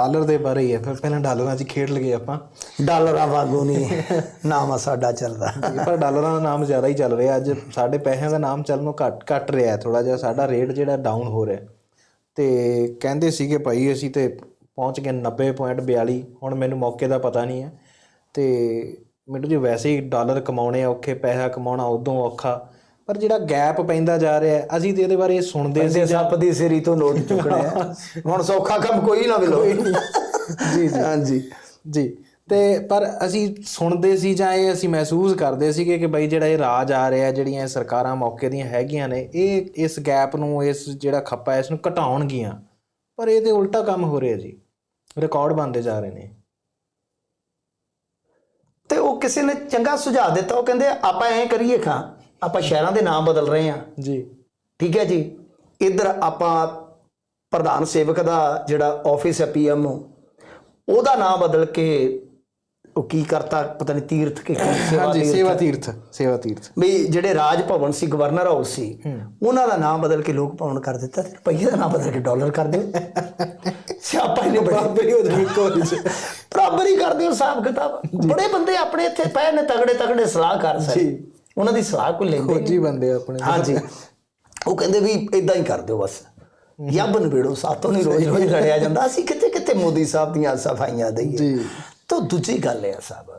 Dollar ਦੇ ਬਾਰੇ ਹੀ ਹੈ। ਫਿਰ ਪਹਿਲਾਂ ਡਾਲਰਾਂ 'ਚ ਖੇਡ ਲਗੇ ਆਪਾਂ। ਡਾਲਰਾਂ ਵਾਂਗੂ ਨਹੀਂ। ਨਾਮ ਆ ਸਾਡਾ ਚੱਲਦਾ। ਪਰ ਡਾਲਰਾਂ ਦਾ ਨਾਮ ਜ਼ਿਆਦਾ ਹੀ ਚੱਲ ਰਿਹਾ। ਅੱਜ ਸਾਡੇ ਪੈਸਿਆਂ ਦਾ ਨਾਮ ਚੱਲਣੋਂ ਘੱਟ ਘੱਟ ਰਿਹਾ ਥੋੜਾ ਜਿਹਾ। ਸਾਡਾ ਰੇਟ ਜਿਹੜਾ ਡਾਊਨ ਹੋ ਰਿਹਾ ਤੇ ਕਹਿੰਦੇ ਸੀਗੇ ਭਾਈ ਅਸੀਂ ਤੇ ਪਹੁੰਚ ਗਏ 90.42 ਹੁਣ ਮੈਨੂੰ ਮੌਕੇ ਦਾ ਪਤਾ ਨਹੀਂ ਹੈ। ਤੇ ਮੈਨੂੰ ਜੀ ਵੈਸੇ ਹੀ ਡਾਲਰ ਕਮਾਉਣੇ ਔਖੇ ਪੈਸਾ ਕਮਾਉਣਾ ਉਦੋਂ ਔਖਾ। ਪਰ ਜਿਹੜਾ ਗੈਪ ਪੈਂਦਾ ਜਾ ਰਿਹਾ ਹੈ, ਅਸੀਂ ਤੇ ਇਹਦੇ ਬਾਰੇ ਸੁਣਦੇ ਸੀ ਸੱਪ ਦੀ ਸਿਰੀ ਤੋਂ ਨੋਟ ਚੁੱਕਣੇ ਹੁਣ ਸੌਖਾ ਕੰਮ ਕੋਈ ਨਾ ਮਿਲੋ। ਜੀ ਜੀ। ਹਾਂਜੀ। ਜੀ। ਤੇ ਪਰ ਅਸੀਂ ਸੁਣਦੇ ਸੀ ਜਾਂ ਇਹ ਅਸੀਂ ਮਹਿਸੂਸ ਕਰਦੇ ਸੀਗੇ ਕਿ ਬਈ ਜਿਹੜਾ ਇਹ ਰਾਜ ਆ ਰਿਹਾ ਜਿਹੜੀਆਂ ਸਰਕਾਰਾਂ ਮੌਕੇ ਦੀਆਂ ਹੈਗੀਆਂ ਨੇ ਇਹ ਇਸ ਗੈਪ ਨੂੰ ਇਸ ਜਿਹੜਾ ਖੱਪਾ ਹੈ ਇਸ ਨੂੰ ਘਟਾਉਣਗੀਆਂ ਪਰ ਇਹ ਤੇ ਉਲਟਾ ਕੰਮ ਹੋ ਰਿਹਾ ਜੀ। ਰਿਕਾਰਡ ਬਣਦੇ ਜਾ ਰਹੇ ਨੇ। ਤੇ ਉਹ ਕਿਸੇ ਨੇ ਚੰਗਾ ਸੁਝਾਅ ਦਿੱਤਾ ਉਹ ਕਹਿੰਦੇ ਆਪਾਂ ਐਂ ਕਰੀਏ ਖਾਂ। ਆਪਾਂ ਸ਼ਹਿਰਾਂ ਦੇ ਨਾਮ ਬਦਲ ਰਹੇ ਹਾਂ। ਜੀ। ਠੀਕ ਹੈ ਜੀ। ਇੱਧਰ ਆਪਾਂ ਪ੍ਰਧਾਨ ਸੇਵਕ ਦਾ ਜਿਹੜਾ ਆਫਿਸ ਹੈ ਪੀਐਮ ਉਹਦਾ ਨਾਮ ਬਦਲ ਕੇ ਉਹ ਕੀ ਕਰਤਾ ਪਤਾ ਨਹੀਂ ਤੀਰਥ ਕੇ ਕੀ ਸੇਵਾ ਤੀਰਥ। ਸੇਵਾ ਤੀਰਥ ਸੇਵਾ ਤੀਰਥ। ਵੀ ਜਿਹੜੇ ਰਾਜ ਭਵਨ ਸੀ ਗਵਰਨਰ ਹਾਊਸ ਸੀ ਉਹਨਾਂ ਦਾ ਨਾਮ ਬਦਲ ਕੇ ਲੋਕ ਭਵਨ ਕਰ ਦਿੱਤਾ ਤੇ ਰੁਪਈਏ ਦਾ ਨਾਮ ਬਦਲ ਕੇ ਡਾਲਰ ਕਰ ਦਿਓ। ਸਿਆਪਾ ਇਹਨੇ ਬਰਾਬਰੀ ਹੋ ਜਾਣੀ ਕੋਈ ਬਰਾਬਰੀ ਕਰ ਦਿਓ ਹਿਸਾਬ ਕਿਤਾਬ। ਬੜੇ ਬੰਦੇ ਆਪਣੇ ਇੱਥੇ ਪਏ ਨੇ ਤਗੜੇ ਤਗੜੇ ਸਲਾਹ ਕਰ ਸਕਦੇ ਉਹਨਾਂ ਦੀ ਸਲਾਹ ਕੋਈ ਲੈਂਦੇ। ਫੌਜੀ ਬੰਦੇ ਆਪਣੇ ਹਾਂਜੀ। ਉਹ ਕਹਿੰਦੇ ਵੀ ਇਦਾਂ ਹੀ ਕਰ ਦਿਓ ਬਸ। ਯੱਬ ਨਵੇੜੋ ਸਾਤੋਂ ਨਹੀਂ ਰੋਜ਼ ਰੋਜ਼ ਲੜਿਆ ਜਾਂਦਾ। ਅਸੀਂ ਕਿਤੇ ਕਿਤੇ ਮੋਦੀ ਸਾਹਿਬ ਦੀਆਂ ਸਫਾਈਆਂ ਦਈਏ। ਜੀ। ਤਾਂ ਦੂਜੀ ਗੱਲ ਹੈ ਸਾਹਿਬ।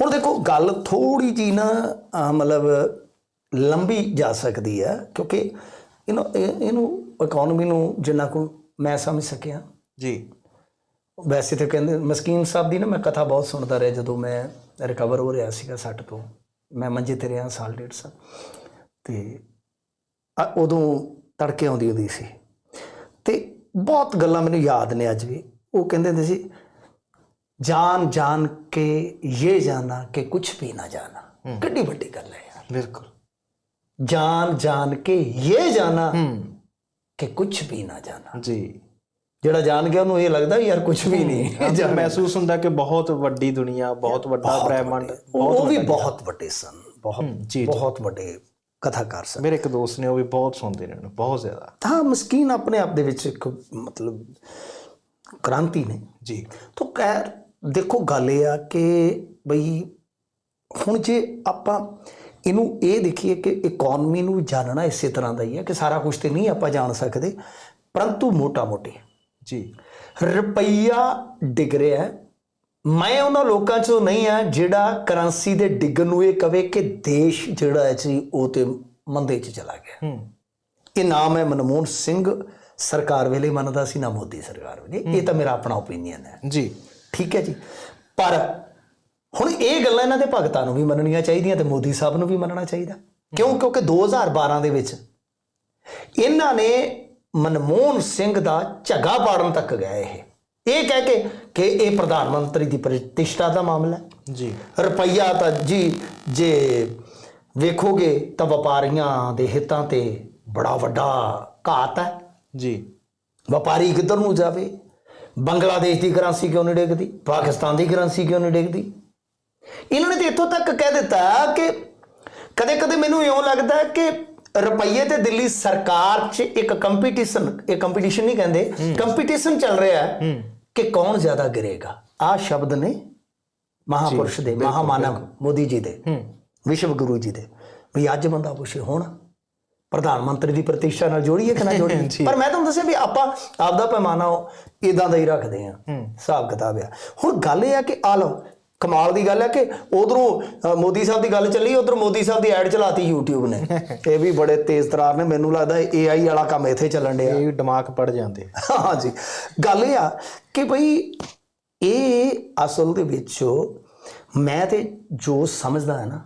ਹੁਣ ਦੇਖੋ ਗੱਲ ਥੋੜੀ ਜੀ ਨਾ ਮਤਲਬ ਲੰਬੀ ਜਾ ਸਕਦੀ ਹੈ। ਕਿਉਂਕਿ ਇਹਨੂੰ ਇਹ- ਇਹਨੂੰ ਇਕਨੋਮੀ ਨੂੰ ਜਿੰਨਾ ਕੁ ਮੈਂ ਸਮਝ ਸਕਿਆ। ਜੀ। ਵੈਸੇ ਤਾਂ ਕਹਿੰਦੇ ਮਸਕੀਨ ਸਾਹਿਬ ਦੀ ਨਾ ਮੈਂ ਕਥਾ ਬਹੁਤ ਸੁਣਦਾ ਰਿਹਾ ਜਦੋਂ ਮੈਂ ਰਿਕਵਰ ਹੋ ਰਿਹਾ ਸੀਗਾ ਸੱਟ ਤੋਂ। ਮੈਂ ਮੰਜੇ ਤੇ ਰਿਹਾ ਸਾਲ ਡੇਢ ਸਾਲ। ਤੇ ਉਦੋਂ ਤੜਕੇ ਆਉਂਦੀ ਹੁੰਦੀ ਸੀ। ਤੇ ਬਹੁਤ ਗੱਲਾਂ ਮੈਨੂੰ ਯਾਦ ਨੇ ਅੱਜ ਵੀ। ਉਹ ਕਹਿੰਦੇ ਹੁੰਦੇ ਸੀ ਜਾਨ ਜਾਨ ਕੇ ਇਹ ਜਾਣਾ ਕਿ ਕੁਝ ਵੀ ਨਾ ਜਾਣਾ ਕਿੱਡੀ ਵੱਡੀ ਗੱਲ ਹੈ ਯਾਰ। ਬਿਲਕੁਲ। ਜਾਨ ਜਾਨ ਕੇ ਇਹ ਜਾਣਾ ਕਿ ਕੁਝ ਵੀ ਨਾ ਜਾਣਾ ਜੀ। ਜਿਹੜਾ ਜਾਣ ਗਿਆ ਉਹਨੂੰ ਇਹ ਲੱਗਦਾ ਯਾਰ ਕੁਝ ਵੀ ਨਹੀਂ ਜਦ ਮਹਿਸੂਸ ਹੁੰਦਾ ਕਿ ਬਹੁਤ ਵੱਡੀ ਦੁਨੀਆ ਬਹੁਤ ਵੱਡਾ ਬ੍ਰਹਿਮੰਡ ਉਹ ਵੀ ਬਹੁਤ ਵੱਡੇ ਸਨ। ਬਹੁਤ ਜੀ। ਬਹੁਤ ਵੱਡੇ ਕਥਾਕਾਰ ਸਨ। ਮੇਰੇ ਇੱਕ ਦੋਸਤ ਨੇ ਉਹ ਵੀ ਬਹੁਤ ਸੁਣਦੇ ਨੇ ਉਹਨੂੰ ਬਹੁਤ ਜ਼ਿਆਦਾ। ਤਾਂ ਮਸਕੀਨ ਆਪਣੇ ਆਪ ਦੇ ਵਿੱਚ ਇੱਕ ਮਤਲਬ ਕ੍ਰਾਂਤੀ ਨੇ। ਜੀ। ਤਾਂ ਖੈਰ ਦੇਖੋ ਗੱਲ ਇਹ ਆ ਕਿ ਬਈ ਹੁਣ ਜੇ ਆਪਾਂ ਇਹਨੂੰ ਇਹ ਦੇਖੀਏ ਕਿ ਇਕਨੋਮੀ ਨੂੰ ਜਾਣਨਾ ਇਸੇ ਤਰ੍ਹਾਂ ਦਾ ਹੀ ਹੈ ਕਿ ਸਾਰਾ ਕੁਝ ਤੇ ਨਹੀਂ ਆਪਾਂ ਜਾਣ ਸਕਦੇ ਪਰੰਤੂ ਮੋਟਾ ਮੋਟੀ ਜੀ। ਰੁਪਈਆ ਡਿੱਗ ਰਿਹਾ ਹੈ। ਮੈਂ ਉਹਨਾਂ ਲੋਕਾਂ ਚੋਂ ਨਹੀਂ ਆ ਜਿਹੜਾ ਕਰੰਸੀ ਦੇ ਡਿੱਗਣ ਨੂੰ ਇਹ ਕਵੇ ਕਿ ਦੇਸ਼ ਜਿਹੜਾ ਹੈ ਜੀ ਉਹ ਤੇ ਮੰਦੇ 'ਚ ਚਲਾ ਗਿਆ। ਹੂੰ। ਇਹ ਨਾਮ ਹੈ ਮਨਮੋਹਨ ਸਿੰਘ। ਸਰਕਾਰ ਵੇਲੇ ਮੰਨਦਾ ਸੀ ਨਾ ਮੋਦੀ ਸਰਕਾਰ ਵੇਲੇ। ਇਹ ਤਾਂ ਮੇਰਾ ਆਪਣਾ ਓਪੀਨੀਅਨ ਹੈ। ਜੀ। ਠੀਕ ਹੈ ਜੀ। ਪਰ ਹੁਣ ਇਹ ਗੱਲਾਂ ਇਹਨਾਂ ਦੇ ਭਗਤਾਂ ਨੂੰ ਵੀ ਮੰਨਣੀਆਂ ਚਾਹੀਦੀਆਂ ਤੇ ਮੋਦੀ ਸਾਹਿਬ ਨੂੰ ਵੀ ਮੰਨਣਾ ਚਾਹੀਦਾ। ਕਿਉਂ? ਕਿਉਂਕਿ 2012 ਦੇ ਵਿੱਚ ਇਹਨਾਂ ਨੇ ਮਨਮੋਹਨ ਸਿੰਘ ਦਾ ਝੱਗਾ ਪਾੜਨ ਤੱਕ ਗਏ ਇਹ। ਇਹ ਕਹਿ ਕੇ ਕਿ ਇਹ ਪ੍ਰਧਾਨ ਮੰਤਰੀ ਦੀ ਪ੍ਰਤਿਸ਼ਠਾ ਦਾ ਮਾਮਲਾ ਹੈ। ਜੀ। ਰੁਪਈਆ ਤਾਂ ਜੀ ਜੇ ਵੇਖੋਗੇ ਤਾਂ ਵਪਾਰੀਆਂ ਦੇ ਹਿੱਤਾਂ ਤੇ ਬੜਾ ਵੱਡਾ ਘਾਤ ਹੈ। ਜੀ। ਵਪਾਰੀ ਕਿੱਧਰ ਨੂੰ ਜਾਵੇ? ਬੰਗਲਾਦੇਸ਼ ਦੀ ਕਰੰਸੀ ਕਿਉਂ ਨਹੀਂ ਡਿੱਗਦੀ? ਪਾਕਿਸਤਾਨ ਦੀ ਕਰੰਸੀ ਕਿਉਂ ਨਹੀਂ ਡਿੱਗਦੀ? ਇਹਨਾਂ ਨੇ ਤੇ ਇੱਥੋਂ ਤੱਕ ਕਹਿ ਦਿੱਤਾ ਕਿ ਕਦੇ-ਕਦੇ ਮੈਨੂੰ ਇਉਂ ਲੱਗਦਾ ਹੈ ਕਿ ਰੁਪਈਏ ਤੇ ਦਿੱਲੀ ਸਰਕਾਰ 'ਚ ਇੱਕ ਕੰਪੀਟੀਸ਼ਨ ਇਹ ਕੰਪੀਟੀਸ਼ਨ ਨਹੀਂ ਕਹਿੰਦੇ ਕੰਪੀਟੀਸ਼ਨ ਚੱਲ ਰਿਹਾ ਹੈ ਕਿ ਕੌਣ ਜ਼ਿਆਦਾ ਗਿਰੇਗਾ? ਆ ਸ਼ਬਦ ਨੇ ਮਹਾਪੁਰਸ਼ ਦੇ ਮਹਾਮਾਨਵ ਮੋਦੀ ਜੀ ਦੇ ਵਿਸ਼ਵ ਗੁਰੂ ਜੀ ਦੇ। ਵੀ ਅੱਜ ਬੰਦਾ ਪੁੱਛੇ ਹੁਣ ਪ੍ਰਧਾਨ ਮੰਤਰੀ ਦੀ ਪ੍ਰਤੀਸ਼ਠਾ ਨਾਲ ਜੋੜੀਏ ਕਿ ਨਾ ਜੋੜੀਏ? ਪਰ ਮੈਂ ਤੁਹਾਨੂੰ ਦੱਸਿਆ ਵੀ ਆਪਾਂ ਆਪਦਾ ਪੈਮਾਨਾ ਇਦਾਂ ਦਾ ਹੀ ਰੱਖਦੇ ਆ ਹਿਸਾਬ ਕਿਤਾਬ ਆ। ਹੁਣ ਗੱਲ ਇਹ ਆ ਕਿ ਆ ਲਓ ਕਮਾਲ ਦੀ ਗੱਲ ਹੈ ਕਿ ਉਧਰੋਂ ਮੋਦੀ ਸਾਹਿਬ ਦੀ ਗੱਲ ਚੱਲੀ ਉਧਰ ਮੋਦੀ ਸਾਹਿਬ ਦੀ ਐਡ ਚਲਾਤੀ YouTube ਨੇ। ਇਹ ਵੀ ਬੜੇ ਤੇਜ਼ ਤਰਾਰ ਨੇ ਮੈਨੂੰ ਲੱਗਦਾ AI ਵਾਲਾ ਕੰਮ ਇੱਥੇ ਚੱਲਣ ਡਿਆ। ਇਹ ਦਿਮਾਗ ਪੜ ਜਾਂਦੇ ਹਾਂ ਜੀ। ਗੱਲ ਇਹ ਆ ਕਿ ਭਈ ਇਹ ਅਸਲ ਦੇ ਵਿੱਚ ਮੈਂ ਤੇ ਜੋ ਸਮਝਦਾ ਹੈ ਨਾ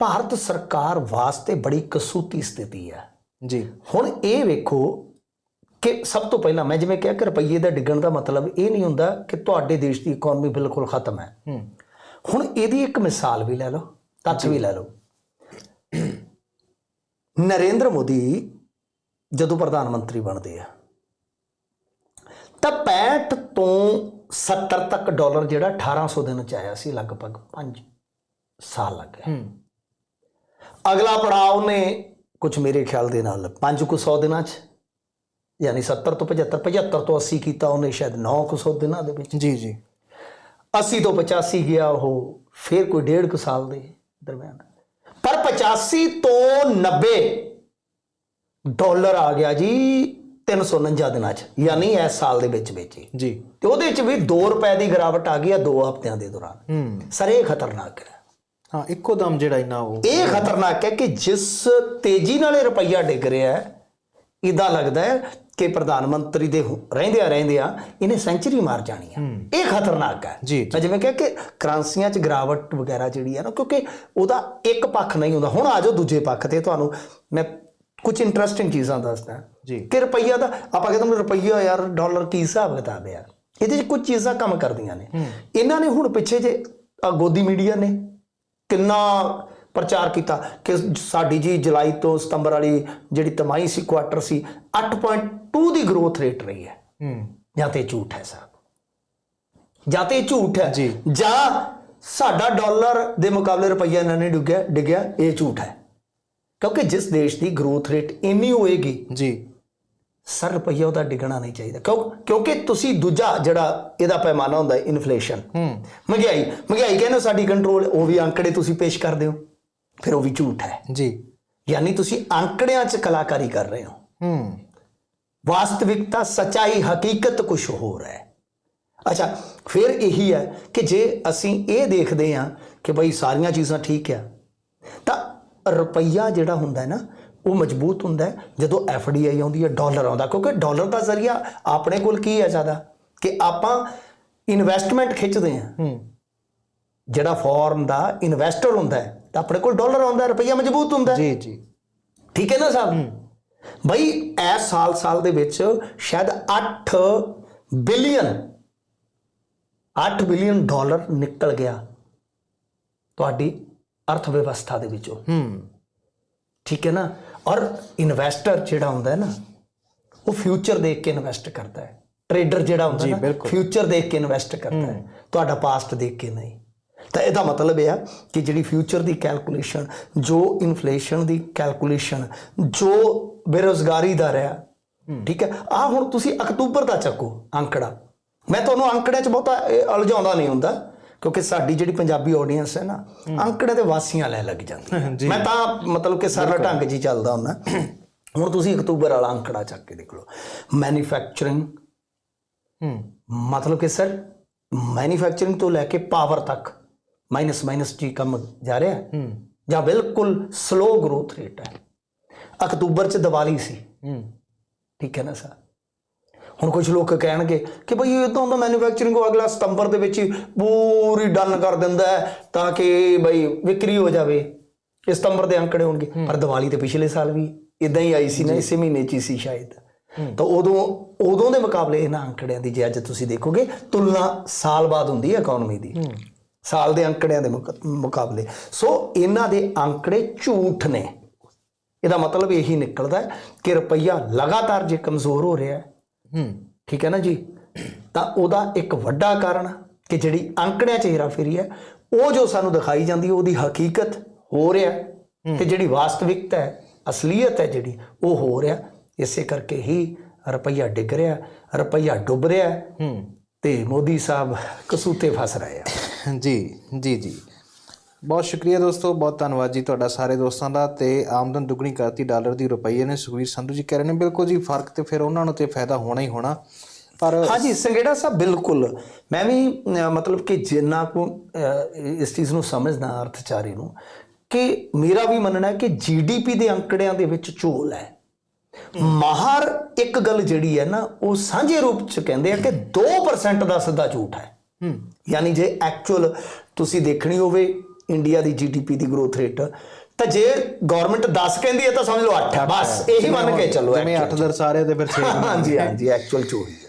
ਭਾਰਤ ਸਰਕਾਰ ਵਾਸਤੇ ਬੜੀ ਕਸੂਤੀ ਸਥਿਤੀ ਹੈ ਜੀ। ਹੁਣ ਇਹ ਵੇਖੋ ਕਿ ਸਭ ਤੋਂ ਪਹਿਲਾਂ ਮੈਂ ਜਿਵੇਂ ਕਿਹਾ ਕਿ ਰੁਪਈਏ ਦਾ ਡਿੱਗਣ ਦਾ ਮਤਲਬ ਇਹ ਨਹੀਂ ਹੁੰਦਾ ਕਿ ਤੁਹਾਡੇ ਦੇਸ਼ ਦੀ ਇਕਨੋਮੀ ਬਿਲਕੁਲ ਖਤਮ ਹੈ। ਹੁਣ ਇਹਦੀ ਇੱਕ ਮਿਸਾਲ ਵੀ ਲੈ ਲਓ ਤੱਥ ਵੀ ਲੈ ਲਓ। ਨਰਿੰਦਰ ਮੋਦੀ ਜਦੋਂ ਪ੍ਰਧਾਨ ਮੰਤਰੀ ਬਣਦੇ ਆ ਤਾਂ 65 ਤੋਂ 70 ਤੱਕ ਡਾਲਰ ਜਿਹੜਾ 1800 ਦਿਨ ਚ ਆਇਆ ਸੀ ਲਗਭਗ 5 ਸਾਲ ਲੱਗ ਗਏ। ਅਗਲਾ ਪੜਾਅ ਉਹਨੇ ਕੁਝ ਮੇਰੇ ਖਿਆਲ ਦੇ ਨਾਲ 5 ਕੁ 100 ਦਿਨਾਂ ਚ ਯਾਨੀ 70 ਤੋਂ 75 75 ਤੋਂ 80 ਕੀਤਾ ਉਹਨੇ ਸ਼ਾਇਦ 900 ਦਿਨਾਂ ਦੇ ਵਿੱਚ। ਜੀ ਜੀ। 80 ਤੋਂ 85 ਗਿਆ ਉਹ ਫਿਰ ਕੋਈ ਡੇਢ ਕੁ ਸਾਲ ਦੇ ਦਰਮਿਆਨ। ਪਰ 85 ਤੋਂ 90 ਡਾਲਰ ਆ ਗਿਆ ਜੀ 349 ਦਿਨਾਂ 'ਚ ਯਾਨੀ ਇਸ ਸਾਲ ਦੇ ਵਿੱਚ ਵਿੱਚ ਜੀ। ਤੇ ਉਹਦੇ 'ਚ ਵੀ 2 ਰੁਪਏ ਦੀ ਗਿਰਾਵਟ ਆ ਗਈ ਆ 2 ਹਫ਼ਤਿਆਂ ਦੇ ਦੌਰਾਨ। ਹੂੰ। ਸਰ ਇਹ ਖਤਰਨਾਕ ਹੈ। ਹਾਂ ਇੱਕੋ ਦਮ ਜਿਹੜਾ ਇੰਨਾ ਉਹ ਇਹ ਖਤਰਨਾਕ ਹੈ ਕਿ ਜਿਸ ਤੇਜ਼ੀ ਨਾਲ ਇਹ ਰੁਪਈਆ ਡਿੱਗ ਰਿਹਾ ਹੈ ਇਦਾਂ ਲੱਗਦਾ ਹੈ ਕਿ ਪ੍ਰਧਾਨ ਮੰਤਰੀ ਦੇ ਰਹਿੰਦਿਆਂ ਰਹਿੰਦਿਆਂ ਇਹਨੇ ਸੈਂਚਰੀ ਮਾਰ ਜਾਣੀ ਹੈ। ਇਹ ਖਤਰਨਾਕ ਹੈ। ਜੀ, ਮੈਂ ਜਿਵੇਂ ਕਿਹਾ ਕਿ ਕਰੰਸੀਆਂ 'ਚ ਗਿਰਾਵਟ ਵਗੈਰਾ ਜਿਹੜੀ ਹੈ ਨਾ ਕਿਉਂਕਿ ਉਹਦਾ ਇੱਕ ਪੱਖ ਨਹੀਂ ਹੁੰਦਾ। ਹੁਣ ਆ ਜਾਓ ਦੂਜੇ ਪੱਖ ਤੇ ਤੁਹਾਨੂੰ ਮੈਂ ਕੁਝ ਇੰਟਰਸਟਿੰਗ ਚੀਜ਼ਾਂ ਦੱਸਦਾ। ਜੀ। ਕਿ ਰੁਪਈਆ ਦਾ ਆਪਾਂ ਕਹਿੰਦੇ ਰੁਪਈਆ ਯਾਰ ਡਾਲਰ ਕੀ ਹਿਸਾਬ ਕਿਤਾਬ ਯਾਰ ਇਹਦੇ 'ਚ ਕੁਝ ਚੀਜ਼ਾਂ ਕੰਮ ਕਰਦੀਆਂ ਨੇ। ਇਹਨਾਂ ਨੇ ਹੁਣ ਪਿੱਛੇ ਜੇ ਗੋਦੀ ਮੀਡੀਆ ਨੇ ਕਿੰਨਾ ਪ੍ਰਚਾਰ ਕੀਤਾ ਕਿ ਸਾਡੀ ਜੀ ਜੁਲਾਈ ਤੋਂ ਸਤੰਬਰ ਵਾਲੀ ਜਿਹੜੀ ਤਿਮਾਹੀ ਸੀ ਕੁਆਟਰ ਸੀ 8.2 ਦੀ ਗਰੋਥ ਰੇਟ ਰਹੀ ਹੈ। ਹੂੰ। ਜਾਂ ਤੇ ਝੂਠ ਹੈ ਸਾਹਿਬ ਜਾਂ ਤੇ ਝੂਠ ਹੈ। ਜੀ। ਜਾਂ ਸਾਡਾ ਡਾਲਰ ਦੇ ਮੁਕਾਬਲੇ ਰੁਪਈਆ ਇਹਨਾਂ ਨੇ ਡਿੱਗਿਆ ਡਿੱਗਿਆ ਇਹ ਝੂਠ ਹੈ। ਕਿਉਂਕਿ ਜਿਸ ਦੇਸ਼ ਦੀ ਗਰੋਥ ਰੇਟ ਇੰਨੀ ਹੋਏਗੀ ਜੀ। ਸਰ ਰੁਪਈਆ ਉਹਦਾ ਡਿੱਗਣਾ ਨਹੀਂ ਚਾਹੀਦਾ। ਕਿਉਂ ਕਿਉਂਕਿ ਤੁਸੀਂ ਦੂਜਾ ਜਿਹੜਾ ਇਹਦਾ ਪੈਮਾਨਾ ਹੁੰਦਾ ਹੈ ਇਨਫਲੇਸ਼ਨ ਹੂੰ। ਮਹਿੰਗਾਈ। ਮਹਿੰਗਾਈ ਕਹਿੰਦੇ ਸਾਡੀ ਕੰਟਰੋਲ ਉਹ ਵੀ ਅੰਕੜੇ ਤੁਸੀਂ ਪੇਸ਼ ਕਰਦੇ ਹੋ। ਫਿਰ ਉਹ ਵੀ ਝੂਠ ਹੈ। ਜੀ। ਯਾਨੀ ਤੁਸੀਂ ਅੰਕੜਿਆਂ 'ਚ ਕਲਾਕਾਰੀ ਕਰ ਰਹੇ ਹੋ। ਹੂੰ। ਵਾਸਤਵਿਕਤਾ ਸਚਾਈ ਹਕੀਕਤ ਕੁਝ ਹੋਰ ਹੈ। ਅੱਛਾ ਫਿਰ ਇਹੀ ਹੈ ਕਿ ਜੇ ਅਸੀਂ ਇਹ ਦੇਖਦੇ ਹਾਂ ਕਿ ਬਈ ਸਾਰੀਆਂ ਚੀਜ਼ਾਂ ਠੀਕ ਆ ਤਾਂ ਰੁਪਈਆ ਜਿਹੜਾ ਹੁੰਦਾ ਹੈ ਨਾ ਉਹ ਮਜ਼ਬੂਤ ਹੁੰਦਾ ਹੈ। ਜਦੋਂ ਐਫਡੀਆਈ ਆਉਂਦੀ ਹੈ ਡਾਲਰ ਆਉਂਦਾ ਕਿਉਂਕਿ ਡਾਲਰ ਦਾ ਜ਼ਰੀਆ ਆਪਣੇ ਕੋਲ ਕੀ ਹੈ ਜ਼ਿਆਦਾ? ਕਿ ਆਪਾਂ ਇਨਵੈਸਟਮੈਂਟ ਖਿੱਚਦੇ ਹਾਂ। ਹੂੰ। ਜਿਹੜਾ ਫੋਰਨ ਦਾ ਇਨਵੈਸਟਰ ਹੁੰਦਾ ਹੈ ਤਾਂ ਆਪਣੇ ਕੋਲ ਡਾਲਰ ਆਉਂਦਾ ਹੈ ਰੁਪਈਆ ਮਜ਼ਬੂਤ ਹੁੰਦਾ। ਹੈ ਜੀ ਜੀ। ਠੀਕ ਹੈ ਨਾ ਸਾਹਿਬ? ਬਈ ਇਸ ਸਾਲ ਸਾਲ ਦੇ ਵਿੱਚ ਸ਼ਾਇਦ 8 ਬਿਲੀਅਨ 8 ਬਿਲੀਅਨ ਡਾਲਰ ਨਿਕਲ ਗਿਆ ਤੁਹਾਡੀ ਅਰਥ ਵਿਵਸਥਾ ਦੇ ਵਿੱਚੋਂ। ਹੂੰ। ਠੀਕ ਹੈ ਨਾ? ਔਰ ਇਨਵੈਸਟਰ ਜਿਹੜਾ ਹੁੰਦਾ ਹੈ ਨਾ ਉਹ ਫਿਊਚਰ ਦੇਖ ਕੇ ਇਨਵੈਸਟ ਕਰਦਾ ਹੈ। ਟ੍ਰੇਡਰ ਜਿਹੜਾ ਹੁੰਦਾ ਬਿਲਕੁਲ। ਫਿਊਚਰ ਦੇਖ ਕੇ ਇਨਵੈਸਟ ਕਰਦਾ ਹੈ। ਤੁਹਾਡਾ ਪਾਸਟ ਦੇਖ ਕੇ ਨਹੀਂ। ਤਾਂ ਇਹਦਾ ਮਤਲਬ ਇਹ ਆ ਕਿ ਜਿਹੜੀ ਫਿਊਚਰ ਦੀ ਕੈਲਕੂਲੇਸ਼ਨ ਜੋ ਇਨਫਲੇਸ਼ਨ ਦੀ ਕੈਲਕੂਲੇਸ਼ਨ ਜੋ ਬੇਰੋਜ਼ਗਾਰੀ ਦਾ ਰਿਹਾ ਠੀਕ ਹੈ ਆ ਹੁਣ ਤੁਸੀਂ ਅਕਤੂਬਰ ਦਾ ਚੱਕੋ ਅੰਕੜਾ। ਮੈਂ ਤੁਹਾਨੂੰ ਅੰਕੜਿਆਂ 'ਚ ਬਹੁਤਾ ਇਹ, ਉਲਝਾਉਂਦਾ ਨਹੀਂ ਹੁੰਦਾ ਕਿਉਂਕਿ ਸਾਡੀ ਜਿਹੜੀ ਪੰਜਾਬੀ ਆਡੀਅנס ਹੈ ਨਾ ਅੰਕੜੇ ਤੇ ਵਾਸੀਆਂ ਲੈ ਲੱਗ ਜਾਂਦੀ ਜੀ। ਮੈਂ ਤਾਂ ਮਤਲਬ ਕਿ ਸਰਲ ਢੰਗ ਹੀ ਚੱਲਦਾ ਹੁੰਦਾ। ਹੁਣ ਤੁਸੀਂ ਅਕਤੂਬਰ ਵਾਲਾ ਅੰਕੜਾ ਚੱਕ ਕੇ ਦੇਖ ਲਓ। ਮੈਨੂਫੈਕਚਰਿੰਗ ਹੂੰ। ਮਤਲਬ ਕਿ ਸਰ ਮੈਨੂਫੈਕਚਰਿੰਗ ਤੋਂ ਲੈ ਕੇ ਪਾਵਰ ਤੱਕ ਮਾਈਨਸ ਮਾਈਨਸ ਜੀ ਕੰਮ ਜਾ ਰਿਹਾ ਹੈ। ਜਾਂ ਬਿਲਕੁਲ ਸਲੋ ਗਰੋਥ ਰੇਟ ਹੈ। ਅਕਤੂਬਰ 'ਚ ਦੀਵਾਲੀ ਸੀ। ਹੂੰ। ਠੀਕ ਹੈ ਨਾ ਸਰ? ਹੁਣ ਕੁਝ ਲੋਕ ਕਹਿਣਗੇ ਕਿ ਭਈ ਇਹ ਤਾਂ ਹੁੰਦਾ ਮੈਨੂਫੈਕਚਰਿੰਗ ਉਹ ਅਗਲਾ ਸਤੰਬਰ ਦੇ ਵਿੱਚ ਪੂਰੀ ਡਨ ਕਰ ਦਿੰਦਾ ਹੈ ਤਾਂ ਕਿ ਭਈ ਵਿਕਰੀ ਹੋ ਜਾਵੇ। ਇਹ ਸਤੰਬਰ ਦੇ ਅੰਕੜੇ ਹੋਣਗੇ। ਪਰ ਦੀਵਾਲੀ ਤੇ ਪਿਛਲੇ ਸਾਲ ਵੀ ਇਦਾਂ ਹੀ ਆਈ ਸੀ ਨਾ ਇਸੇ ਮਹੀਨੇ 'ਚ ਹੀ ਸੀ ਸ਼ਾਇਦ। ਤਾਂ ਉਦੋਂ ਉਦੋਂ ਦੇ ਮੁਕਾਬਲੇ ਇਹਨਾਂ ਅੰਕੜਿਆਂ ਦੀ ਜੇ ਅੱਜ ਤੁਸੀਂ ਦੇਖੋਗੇ ਤੁਲਨਾ ਸਾਲ ਬਾਅਦ ਹੁੰਦੀ ਹੈ ਇਕਨੋਮੀ ਦੀ। ਸਾਲ ਦੇ ਅੰਕੜਿਆਂ ਦੇ ਮੁਕ- ਮੁਕਾਬਲੇ। ਸੋ ਇਹਨਾਂ ਦੇ ਅੰਕੜੇ ਝੂਠ ਨੇ। ਇਹਦਾ ਮਤਲਬ ਇਹੀ ਨਿਕਲਦਾ ਕਿ ਰੁਪਈਆ ਲਗਾਤਾਰ ਜੇ ਕਮਜ਼ੋਰ ਹੋ ਰਿਹਾ ਹੈ ਹੂੰ। ਠੀਕ ਹੈ ਨਾ ਜੀ? ਤਾਂ ਉਹਦਾ ਇੱਕ ਵੱਡਾ ਕਾਰਨ ਕਿ ਜਿਹੜੀ ਅੰਕੜਿਆਂ 'ਚ ਹੇਰਾਫੇਰੀ ਹੈ ਉਹ ਜੋ ਸਾਨੂੰ ਦਿਖਾਈ ਜਾਂਦੀ ਹੈ ਉਹਦੀ ਹਕੀਕਤ ਹੋ ਰਿਹਾ ਤੇ ਜਿਹੜੀ ਵਾਸਤਵਿਕਤਾ ਹੈ ਅਸਲੀਅਤ ਹੈ ਜਿਹੜੀ ਉਹ ਹੋ ਰਿਹਾ ਇਸੇ ਕਰਕੇ ਹੀ ਰੁਪਈਆ ਡਿੱਗ ਰਿਹਾ ਰੁਪਈਆ ਡੁੱਬ ਰਿਹਾ ਹੂੰ। ਤੇ ਮੋਦੀ ਸਾਹਿਬ ਕਸੂਤੇ ਫਸ ਰਹੇ ਆ। ਜੀ ਜੀ ਜੀ। ਬਹੁਤ ਸ਼ੁਕਰੀਆ ਦੋਸਤੋ, ਬਹੁਤ ਧੰਨਵਾਦ ਜੀ ਤੁਹਾਡਾ ਸਾਰੇ ਦੋਸਤਾਂ ਦਾ ਤੇ ਆਮਦਨ ਦੁੱਗਣੀ ਕਰਤੀ ਡਾਲਰ ਦੀ ਰੁਪਈਏ ਨੇ। ਸੁਖਵੀਰ ਸੰਧੂ ਜੀ ਕਹਿ ਰਹੇ ਨੇ, ਬਿਲਕੁਲ ਜੀ, ਫ਼ਰਕ ਤੇ ਫਿਰ ਉਹਨਾਂ ਨੂੰ ਤੇ ਫਾਇਦਾ ਹੋਣਾ ਹੀ ਹੋਣਾ। ਪਰ ਹਾਂਜੀ ਸੰਗੇੜਾ ਸਾਹਿਬ, ਬਿਲਕੁਲ। ਮੈਂ ਵੀ ਮਤਲਬ ਕਿ ਜਿੰਨਾ ਕੁ ਇਸ ਚੀਜ਼ ਨੂੰ ਸਮਝਦਾ ਅਰਥਚਾਰੀ ਨੂੰ, ਕਿ ਮੇਰਾ ਵੀ ਮੰਨਣਾ ਹੈ ਕਿ ਜੀਡੀਪੀ ਦੇ ਅੰਕੜਿਆਂ ਦੇ ਵਿੱਚ ਝੋਲ ਹੈ। ਮਾਹਰ ਇੱਕ ਗੱਲ ਜਿਹੜੀ ਹੈ ਨਾ, ਉਹ ਸਾਂਝੇ ਰੂਪ ਚ ਕਹਿੰਦੇ ਆ ਕਿ 2% ਦਾ ਸਿੱਧਾ ਝੂਠ ਹੈ। ਹੂੰ। ਯਾਨੀ ਜੇ ਐਕਚੁਅਲ ਤੁਸੀਂ ਦੇਖਣੀ ਹੋਵੇ ਇੰਡੀਆ ਦੀ ਜੀਡੀਪੀ ਦੀ ਗਰੋਥ ਰੇਟ ਤਾਂ ਜੇ ਗਵਰਨਮੈਂਟ 10 ਕਹਿੰਦੀ ਹੈ ਤਾਂ ਸਮਝ ਲਓ 8 ਹੈ ਬਸ ਇਹੀ ਮੰਨ ਕੇ ਚੱਲੋ ਜਿਵੇਂ 8 ਦਰ ਸਾਰੇ ਤੇ ਫਿਰ 6 ਹਾਂਜੀ ਹਾਂਜੀ ਐਕਚੁਅਲ ਚ ਉਹੀ। ਹੈ